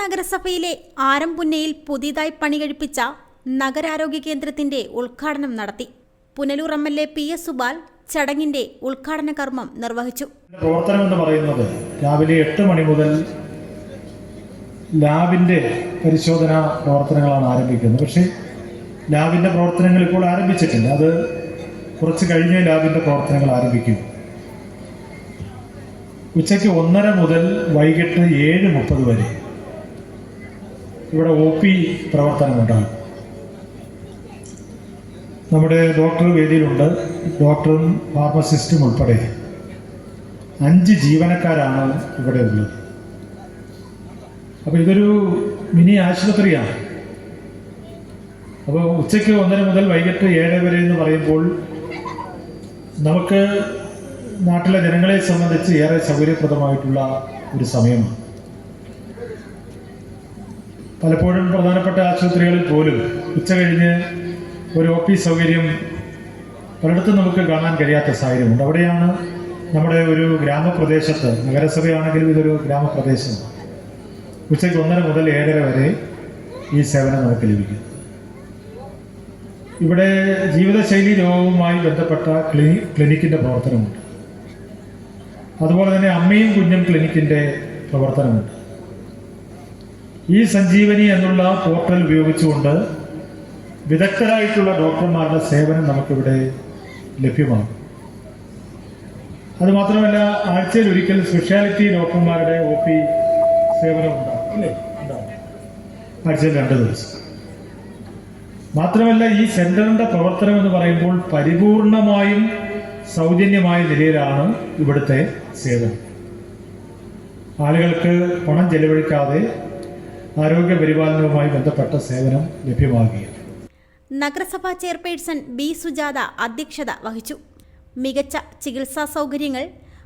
നഗരസഭയിലെ ആരംപുന്നയിൽ പുതിയതായി പണികഴിപ്പിച്ച നഗരാരോഗ്യ കേന്ദ്രത്തിന്റെ ഉദ്ഘാടനം നടത്തി. Punalur M L A P S Subal ചടങ്ങിന്റെ ഉദ്ഘാടന കർമ്മം നിർവഹിച്ചു. പ്രവർത്തനം എന്ന് പറയുന്നത് രാവിലെ എട്ട് മണി മുതൽ ലാബിന്റെ പരിശോധന പ്രവർത്തനങ്ങളാണ് ആരംഭിക്കുന്നത്. പക്ഷേ ലാബിന്റെ പ്രവർത്തനങ്ങൾ ഇപ്പോൾ ആരംഭിച്ചിട്ടില്ല. അത് കുറച്ച് കഴിഞ്ഞ് ലാബിന്റെ പ്രവർത്തനങ്ങൾ ആരംഭിക്കും. ഉച്ചയ്ക്ക് ഒന്നര മുതൽ വൈകിട്ട് ഏഴ് മുപ്പത് വരെ ഇവിടെ ഒ പി പ്രവർത്തനമുണ്ടാകും നമ്മുടെ ഡോക്ടർ വേദിയിലുണ്ട്. ഡോക്ടറും ഫാർമസിസ്റ്റും ഉൾപ്പെടെ അഞ്ച് ജീവനക്കാരാണ് ഇവിടെ ഉള്ളത്. അപ്പോൾ ഇതൊരു മിനി ആശുപത്രിയാണ്. അപ്പോൾ ഉച്ചയ്ക്ക് ഒന്നര മുതൽ വൈകിട്ട് ഏഴ് വരെ എന്ന് പറയുമ്പോൾ നമുക്ക് നാട്ടിലെ ജനങ്ങളെ സംബന്ധിച്ച് ഏറെ സൗകര്യപ്രദമായിട്ടുള്ള ഒരു സമയമാണ്. പലപ്പോഴും പ്രധാനപ്പെട്ട ആശുപത്രികളിൽ പോലും ഉച്ച കഴിഞ്ഞ് ഒരു ഒ പി സൗകര്യം പലയിടത്തും നമുക്ക് കാണാൻ കഴിയാത്ത സാഹചര്യമുണ്ട്. അവിടെയാണ് നമ്മുടെ ഒരു ഗ്രാമപ്രദേശത്ത് നഗരസഭയാണെങ്കിലും ഇതൊരു ഗ്രാമപ്രദേശം. ഉച്ചയ്ക്ക് ഒന്നര മുതൽ ഏഴര വരെ ഈ സേവനം നമുക്ക് ലഭിക്കും. ഇവിടെ ജീവിതശൈലി രോഗവുമായി ബന്ധപ്പെട്ട ക്ലിനി ക്ലിനിക്കിന്റെ പ്രവർത്തനമുണ്ട്. അതുപോലെ തന്നെ അമ്മയും കുഞ്ഞും ക്ലിനിക്കിന്റെ പ്രവർത്തനമുണ്ട്. ഈ സഞ്ജീവനി എന്നുള്ള പോർട്ടൽ ഉപയോഗിച്ചുകൊണ്ട് വിദഗ്ധരായിട്ടുള്ള ഡോക്ടർമാരുടെ സേവനം നമുക്കിവിടെ ലഭ്യമാണ്. അതുമാത്രമല്ല ആഴ്ചയിൽ ഒരിക്കൽ സ്പെഷ്യാലിറ്റി ഡോക്ടർമാരുടെ ഒ പി സേവനം ഉണ്ടാകും ആഴ്ചയിൽ രണ്ട് ദിവസം. മാത്രമല്ല ഈ സെന്ററിന്റെ പ്രവർത്തനം എന്ന് പറയുമ്പോൾ പരിപൂർണമായും സൗജന്യമായ നിലയിലാണ് ഇവിടുത്തെ സേവനം. ആളുകൾക്ക് പണം ചെലവഴിക്കാതെ ആരോഗ്യ പരിപാലനവുമായി ബന്ധപ്പെട്ട സേവനം ലഭ്യമാകുകയാണ് നഗരസഭാ ചെയർപേഴ്സൺ ബി സുജാത അധ്യക്ഷത വഹിച്ചു. മികച്ച ചികിത്സാ സൗകര്യങ്ങൾ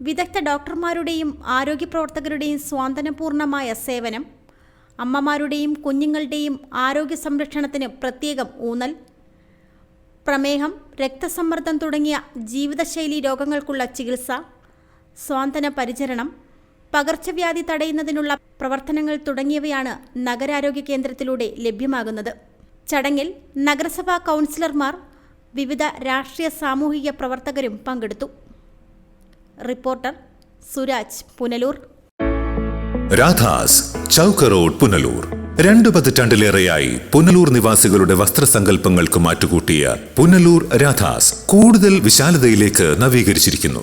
വിദഗ്ധ ഡോക്ടർമാരുടെയും ആരോഗ്യ പ്രവർത്തകരുടെയും സ്വാതന്ത്ര്യപൂർണമായ സേവനം അമ്മമാരുടെയും കുഞ്ഞുങ്ങളുടെയും ആരോഗ്യ സംരക്ഷണത്തിന് പ്രത്യേകം ഊന്നൽ പ്രമേഹം രക്തസമ്മർദ്ദം തുടങ്ങിയ ജീവിതശൈലി രോഗങ്ങൾക്കുള്ള ചികിത്സ സ്വാന്തന പരിചരണം പകർച്ചവ്യാധി തടയുന്നതിനുള്ള പ്രവർത്തനങ്ങൾ തുടങ്ങിയവയാണ് നഗരാരോഗ്യ കേന്ദ്രത്തിലൂടെ ലഭ്യമാകുന്നത്. ചടങ്ങിൽ നഗരസഭാ കൗൺസിലർമാർ വിവിധ രാഷ്ട്രീയ സാമൂഹിക പ്രവർത്തകരും പങ്കെടുത്തു. റിപ്പോർട്ടർ സുരാജ് പുനലൂർ. രാധാസ് ചൗക്ക് റോഡ് പുനലൂർ. രണ്ടു പതിറ്റാണ്ടിലേറെയായി പുനലൂർ നിവാസികളുടെ വസ്ത്രസങ്കല്പങ്ങൾക്ക് മാറ്റുകൂട്ടിയ പുനലൂർ രാധാസ് കൂടുതൽ വിശാലതയിലേക്ക് നവീകരിച്ചിരിക്കുന്നു.